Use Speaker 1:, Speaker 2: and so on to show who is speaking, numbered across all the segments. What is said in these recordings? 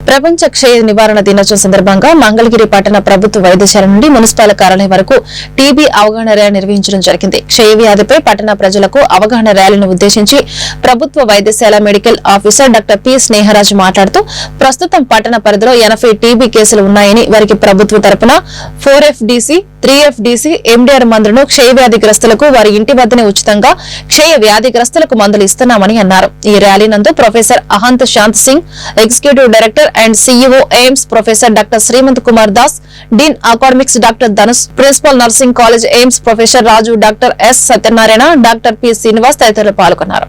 Speaker 1: ప్రపంచ క్షయ నివారణ దినోత్సవం సందర్భంగా మంగళగిరి పట్టణ ప్రభుత్వ వైద్యశాల నుండి మున్సిపల్ కార్యాలయం వరకు టీబీ అవగాహన ర్యాలీ నిర్వహించడం జరిగింది. క్షయ వ్యాధిపై పట్టణ ప్రజలకు అవగాహన ర్యాలీని ఉద్దేశించి ప్రభుత్వ వైద్యశాల medical officer doctor P Sneharaj మాట్లాడుతూ ప్రస్తుతం పట్టణ పరిధిలో ఎనభై టీబీ కేసులు ఉన్నాయని వారికి ప్రభుత్వ తరపున four FDC three FDC MDR మందులను క్షయ వ్యాధిగ్రస్తులకు వారి ఇంటి వద్దనే ఉచితంగా క్షయ వ్యాధిగ్రస్తులకు మందులు ఇస్తున్నామని అన్నారు. ఈ ర్యాలీ నందు professor Ahant Shant Singh executive director and CEO AIIMS professor doctor Shrimant Kumar Das dean academics doctor Dhanush principal nursing college AIIMS professor Raju doctor S Satyanarayana doctor P Srinivas తదితరులు పాల్గొన్నారు.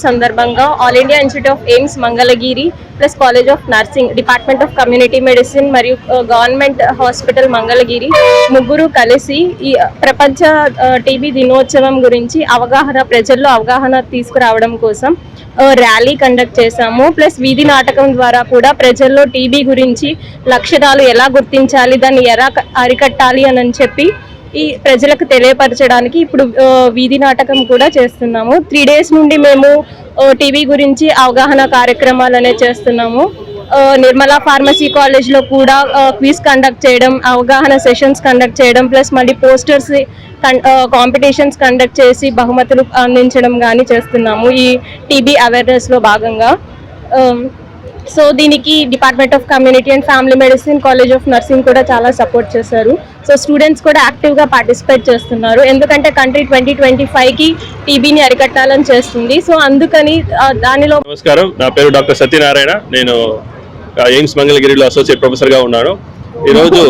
Speaker 2: సందర్భంగా all India institute of AIIMS Mangalagiri plus college of nursing department of community medicine మరియు uh, government hospital Mangalagiri ముగ్గురు కలిసి ఈ uh, ప్రపంచ uh, TB దినోత్సవం గురించి అవగాహన ప్రజల్లో అవగాహన తీసుకురావడం కోసం ర్యాలీ కండక్ట్ చేశాము. ప్లస్ వీధి నాటకం ద్వారా కూడా ప్రజల్లో టీబీ గురించి లక్షణాలు ఎలా గుర్తించాలి దాన్ని ఎలా అరికట్టాలి అని చెప్పి ఈ ప్రజలకు తెలియపరచడానికి ఇప్పుడు వీధి నాటకం కూడా చేస్తున్నాము. త్రీ డేస్ నుండి మేము టీవీ గురించి అవగాహన కార్యక్రమాలు అనేవి చేస్తున్నాము. నిర్మల నిర్మలా ఫార్మసీ కాలేజ్లో కూడా క్విజ్ కండక్ట్ చేయడం అవగాహన సెషన్స్ కండక్ట్ చేయడం ప్లస్ మళ్ళీ పోస్టర్స్ కాంపిటీషన్స్ కండక్ట్ చేసి బహుమతులు అందించడం కానీ చేస్తున్నాము ఈ టీబీ అవేర్నెస్లో భాగంగా. సో దీనికి department of community and family medicine college of nursing కూడా చాలా సపోర్ట్ చేశారు. సో స్టూడెంట్స్ కూడా యాక్టివ్గా పార్టిసిపేట్ చేస్తున్నారు. ఎందుకంటే కంట్రీ ట్వంటీ ట్వంటీ ఫైవ్కి టీబీని అరికట్టాలని చేస్తుంది. సో అందుకని దానిలో
Speaker 3: నమస్కారం. నా పేరు డాక్టర్ సత్యనారాయణ. నేను ఎయిమ్స్ మంగళగిరిలో అసోసియేట్ ప్రొఫెసర్గా ఉన్నాను. ఈరోజు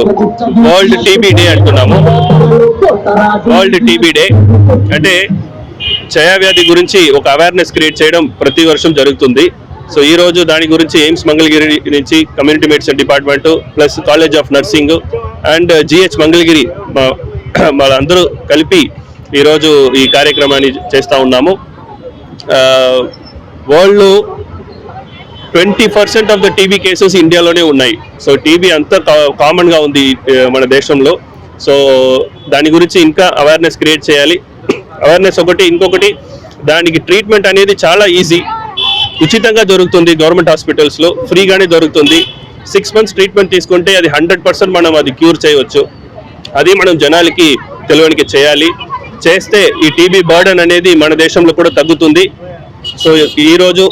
Speaker 3: వరల్డ్ టీబీ డే అంటున్నాము. వరల్డ్ టీబీ డే అంటే క్షయవ్యాధి గురించి ఒక అవేర్నెస్ క్రియేట్ చేయడం ప్రతి వర్షం జరుగుతుంది. సో ఈ రోజు దాని గురించి ఎయిమ్స్ మంగళగిరి నుంచి community medicine department plus college of nursing and GH Mangalagiri మా- వాళ్ళందరూ కలిపి ఈరోజు ఈ కార్యక్రమాన్ని చేస్తూ ఉన్నాము. World twenty percent of the TB cases ఇండియాలోనే ఉన్నాయి. సో టీబీ అంతా కామన్గా ఉంది మన దేశంలో. సో దాని గురించి ఇంకా అవేర్నెస్ క్రియేట్ చేయాలి. అవేర్నెస్ ఒకటి ఇంకొకటి దానికి ట్రీట్మెంట్ అనేది చాలా ఈజీ ఉచితంగా దొరుకుతుంది గవర్నమెంట్ హాస్పిటల్స్లో ఫ్రీగానే దొరుకుతుంది. సిక్స్ మంత్స్ ట్రీట్మెంట్ తీసుకుంటే అది హండ్రెడ్ పర్సెంట్ మనం అది క్యూర్ చేయవచ్చు. అది మనం జనాలకి తెలివనికి చేయాలి. చేస్తే ఈ టీబీ బర్డన్ అనేది మన దేశంలో కూడా తగ్గుతుంది. సో ఈరోజు